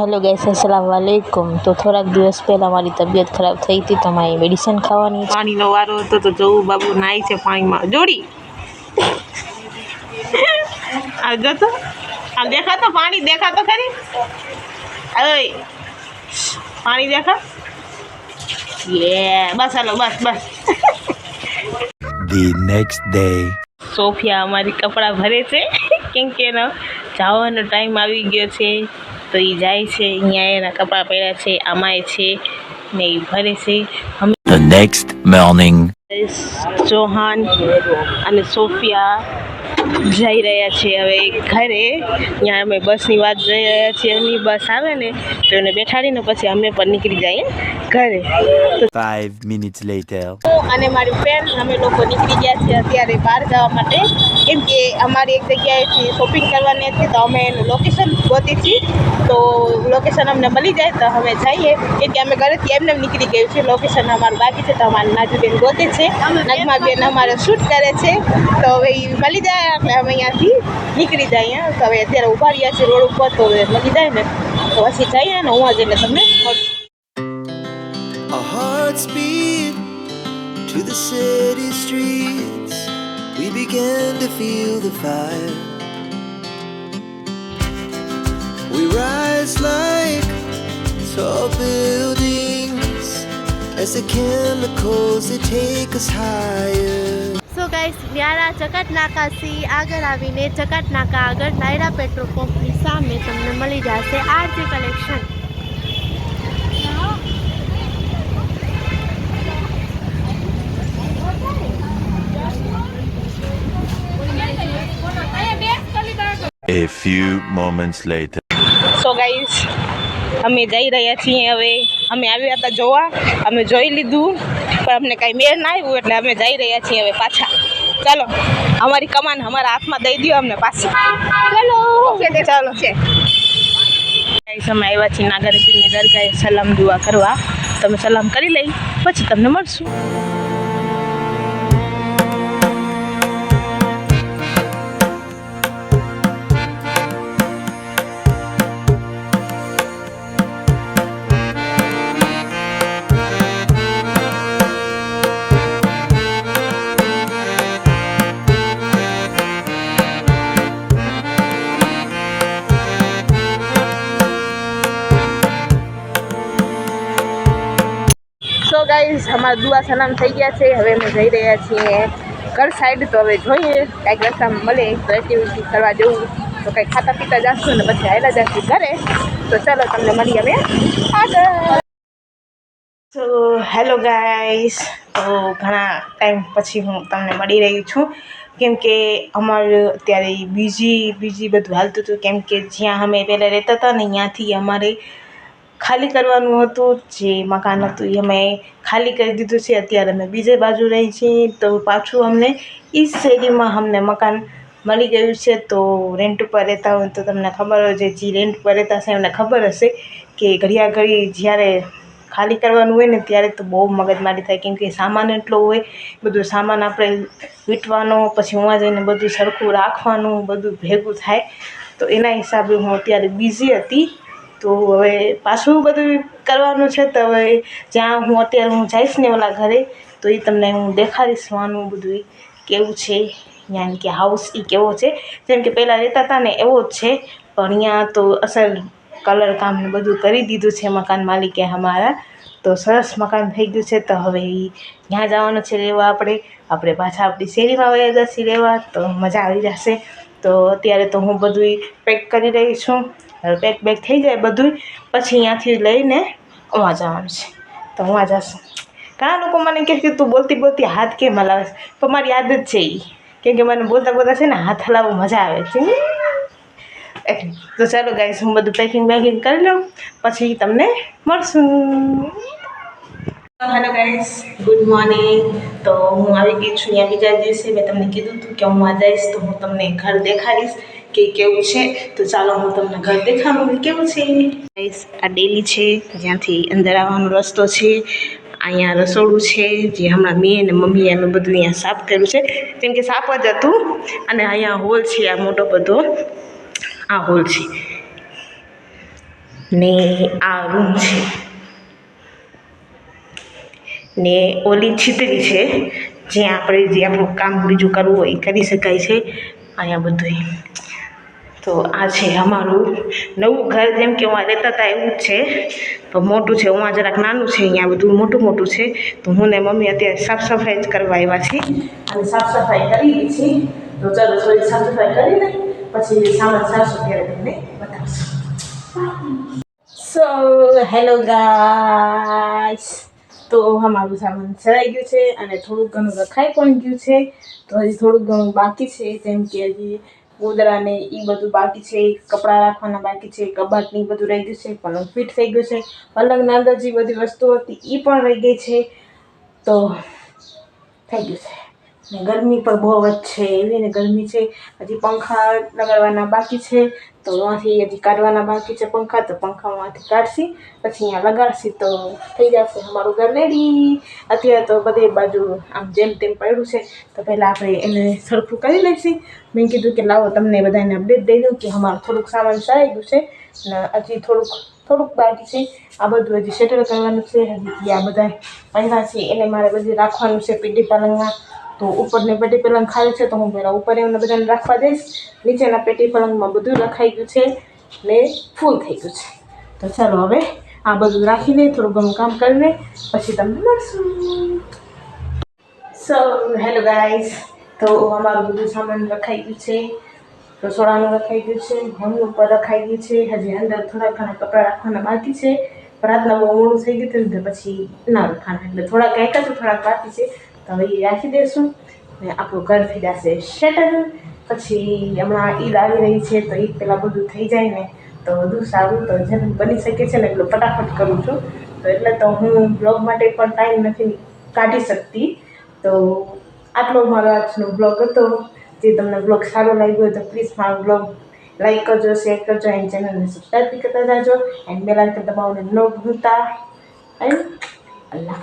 Hello guys અસલામ વાલેકુમ તો થોડાક દિવસ પહેલાં મારી તબિયત ખરાબ થઈ હતી તો મારી મેડિસિન ખાવાની પાણીનો વારો હતો તો જવું બાબુ નાય છે પાણીમાં. જોડી! આ જો તો આ દેખાતો? પાણી દેખાતો ખરી? ઓય! પાણી દેખા? યે બસ હાલો બસ બસ. The next day. સોફિયા અમારી કપડાં ભરે છે કેમ કે એનો જવાનો ટાઈમ આવી ગયો છે. તો એ જાય છે અહીંયા એના કપડાં પહેર્યા છે આમાંય છે ને એ ભરે છે The next morning. અને સોફિયા જઈ રહ્યા છીએ હવે ઘરે. ત્યાં અમે બસની વાત જઈ રહ્યા છીએ. એમની બસ આવે ને તો એને બેઠાડીને પછી અમે પણ નીકળી જઈએ ઘરે. તો Five લેટર અને મારી ફ્રેન્ડ અમે લોકો નીકળી ગયા છીએ અત્યારે બહાર જવા માટે. કેમ કે અમારી એક જગ્યાએથી શોપિંગ કરવાની હતી તો અમે એનું લોકેશન ગોતી છીએ તો લોકેશન અમને મળી જાય તો અમે જઈએ. કેમ કે અમે ઘરેથી એમને એમ નીકળી ગયું છે. લોકેશન અમારું બાકી છે તો અમારી નાજુબેન ગોતે છે. નગમાબેન અમારે શૂટ કરે છે. તો હવે એ મળી જાય. એટલે અમે અહીંયાથી નીકળી જઈએ તો હવે અત્યારે ઊભા રહ્યા છીએ રોડ ઉપર તો હવે મળી જાય ને તો પછી જઈએ ને હું જઈને તમને મળશું Our hearts beat to the city streets. We began to feel the fire. We rise like tall buildings as the chemicals they take us higher. So guys Vyara નાકાથી આગળ આવીને નાકા આગળ નાયરા પેટ્રોલ પંપની સામે તમને મળી જશે RJ collection A few moments later. So guys, અમે જઈ રહ્યા છીએ હવે. અમે આવ્યા હતા જોવા. અમે જોઈ લીધું. પણ અમને કાંઈ મેળ ના આવ્યું એટલે અમે જઈ રહ્યા છીએ હવે પાછા. ચાલો અમારી કમાન અમારા હાથમાં દઈ દો અમને પાછી. ચાલો ચાલો. અમે આવ્યા છીએ નાગરપીરની દરગાહે સલામ દુઆ કરવા. તમે સલામ કરી લઈ પછી તમને મળશું. ગાઈઝ અમારા દુઆ સલામ થઈ ગયા છે. હવે અમે જઈ રહ્યા છીએ ઘર સાઈડ તો હવે જોઈએ કાંઈક રસ્તામાં મળે તો એક્ટિવિટી કરવા જવું. તો કંઈક ખાતા પીતા જશું ને પછી આવેલા જશું ઘરે. તો ચાલો તમને મળીએ અમે આગળ. તો હેલો ગાઈસ, તો ઘણા ટાઈમ પછી હું તમને મળી રહી છું. કેમ કે અમારે અત્યારે બીજી બીજી બધું હાલતું હતું. કેમ કે જ્યાં અમે પહેલાં રહેતા હતા ને, ત્યાંથી અમારે ખાલી કરવાનું હતું જે મકાન હતું એ અમે ખાલી કરી દીધું છે. અત્યારે અમે બીજે બાજુ રહી છીએ તો પાછું અમને એ શેરીમાં અમને મકાન મળી ગયું છે. તો રેન્ટ ઉપર રહેતા હોય તો તમને ખબર હોય જે રેન્ટ ઉપર રહેતા હશે એમને ખબર હશે કે ઘડિયા ઘડી જ્યારે ખાલી કરવાનું હોય ને ત્યારે તો બહુ મગજમારી થાય. કેમ કે સામાન એટલો હોય બધું સામાન આપણે વીંટવાનો પછી ઉવા જઈને બધું સરખું રાખવાનું બધું ભેગું થાય. તો એના હિસાબે હું અત્યારે બિઝી હતી. તો હવે પાછું બધું કરવાનું છે તો હવે જ્યાં હું અત્યારે હું જઈશ ને ઓલા ઘરે, તો એ તમને હું દેખાડીશ વાનું બધું કેવું છે. યાની કે હાઉસ એ કેવો છે. જેમ કે પહેલાં રહેતા હતા ને એવો જ છે. પણ અહીંયા તો અસલ કલર કામ ને બધું કરી દીધું છે મકાન માલિકે અમારા. તો સરસ મકાન થઈ ગયું છે તો હવે એ ત્યાં જવાનું છે રહેવા આપણે. આપણે પાછા આપણી શેરીમાં વયા જશે રહેવા તો મજા આવી જશે. તો અત્યારે તો હું બધું પેક કરી રહી છું. પેક બેક થઈ જાય બધું પછી અહીંયાથી લઈને ઉવા જવાનું છે. તો ઉવા જશું ઘણા લોકો મને કહે કે તું બોલતી બોલતી હાથ કેમ હલાવે છે? તો મારી આદત છે એ કેમ કે મને બોલતા બોલતા છે ને હાથ હલાવવું મજા આવે છે. તો ચાલો ગાઈસ હું બધું પેકિંગ બેકિંગ કરી લઉં, પછી તમને મળશું. હેલો ગાઈસ ગુડ મોર્નિંગ તો હું આવી ગઈ છું અહીંયા બીજા દિવસે. મેં તમને કીધું હતું કે હું આ જઈશ તો હું તમને ઘર દેખાડીશ. કે કેવું છે? તો ચાલો હું તમને ઘર દેખાડું કેવું છે? આ ડેલી છે, જ્યાંથી અંદર આવવાનો રસ્તો છે, અહીંયા રસોડું છે, જે હમણાં મેં અને મમ્મીએ અમે બધું અહીંયા સાફ કર્યું છે. કેમ કે સાફ જ હતું અને અહીંયા હોલ છે, આ મોટો બધો. આ હોલ છે. ને આ રૂમ છે. ને ઓલી છીતરી છે, જ્યાં આપણે જે આપણું કામ બીજું કરવું હોય એ કરી શકાય છે. અહીંયા બધું તો આ છે અમારું નવું ઘર. જેમ કે હું રહેતા હતા એવું જ છે. તો મોટું છે, હું જરાક નાનું છે અહીંયા, બધું મોટું મોટું છે. તો હું ને મમ્મી અત્યારે સાફ સફાઈ જ કરવા આવ્યા છીએ. અને સાફ સફાઈ કરી છે. તો ચાલો થોડી સાફ સફાઈ કરીને પછી સામાન સાફ ત્યારે તમને સો હેલો ગાઈસ તો અમારું સામાન સરાઈ ગયું છે અને થોડુંક ઘણું રખાઈ પણ ગયું છે. તો હજી થોડુંક ઘણું બાકી છે, જેમ કે હજી ગોદડા ને એ બધું બાકી છે, કપડાં રાખવાના બાકી છે, કબાટ ને બધું રહી ગયું છે, પલંગ ફિટ થઈ ગયું છે. પલંગ અંદર જે બધી વસ્તુઓ હતી એ પણ રહી ગઈ છે. તો થઈ ગયું છે. ને ગરમી પણ બહુ જ છે એવી ને ગરમી છે. હજી પંખા લગાડવાના બાકી છે. તો અહીંથી હજી કાઢવાના બાકી છે પંખા. તો પંખામાંથી કાઢશી. પછી અહીંયા લગાડશી તો થઈ જશે અમારું ઘર રેડી અત્યારે તો બધે બાજુ આમ જેમ તેમ પડ્યું છે. તો પહેલાં આપણે એને સરખું કરી લઈશી. મેં કીધું કે લાવો તમને બધાને અપડેટ દઈ દઉં કે અમારું થોડુંક સામાન સારી ગયું છે. ને હજી થોડુંક થોડુંક બાકી છે. આ બધું હજી સેટલ કરવાનું છે. હજી આ બધા પહેલાં છે. એને મારે બધી રાખવાનું છે. પીડી પલંગમાં તો ઉપરની પેટી પલંગ ખાલી છે તો હું પહેલાં ઉપર એમને બધાને રાખવા દઈશ. નીચેના પેટી પલંગમાં બધું રખાઈ ગયું છે ને ફૂલ થઈ ગયું છે. તો ચાલો હવે આ બધું રાખીને થોડું ઘણું કામ કરીને પછી તમને મળશું. સો હેલો ગાઈઝ તો અમારું બધું સામાન રખાઈ ગયું છે. રસોડાનું રખાઈ ગયું છે. હોમ ઉપર રખાઈ ગયું છે. હજી અંદર થોડા ઘણા કપડાં રાખવાના બાકી છે. રાતના બહુ મોડું થઈ ગયું હતું ને પછી ના રખાના એટલે થોડાક એક જ થોડાક બાકી છે. તો એ રાખી દઈશું ને આપણું ઘર જશે શેટલ પછી હમણાં ઈદ આવી રહી છે તો ઈદ પહેલાં બધું થઈ જાય ને તો વધુ સારું તો જેમ બની શકે છે ને એટલું ફટાફટ કરું છું. તો એટલે તો હું બ્લોગ માટે પણ ટાઈમ નથી કાઢી શકતી. તો આટલો મારો આજનો બ્લોગ હતો. જે તમને બ્લોગ સારો લાગ્યો હોય તો પ્લીઝ મારો બ્લોગ લાઈક કરજો શેર કરજો એન્ડ ચેનલને સબસ્ક્રાઈબ બી કરતા જાજો. એન્ડ બેલ આઇકન દબાવવાનું ન ભૂલતા. એન્ડ અલ્લાહ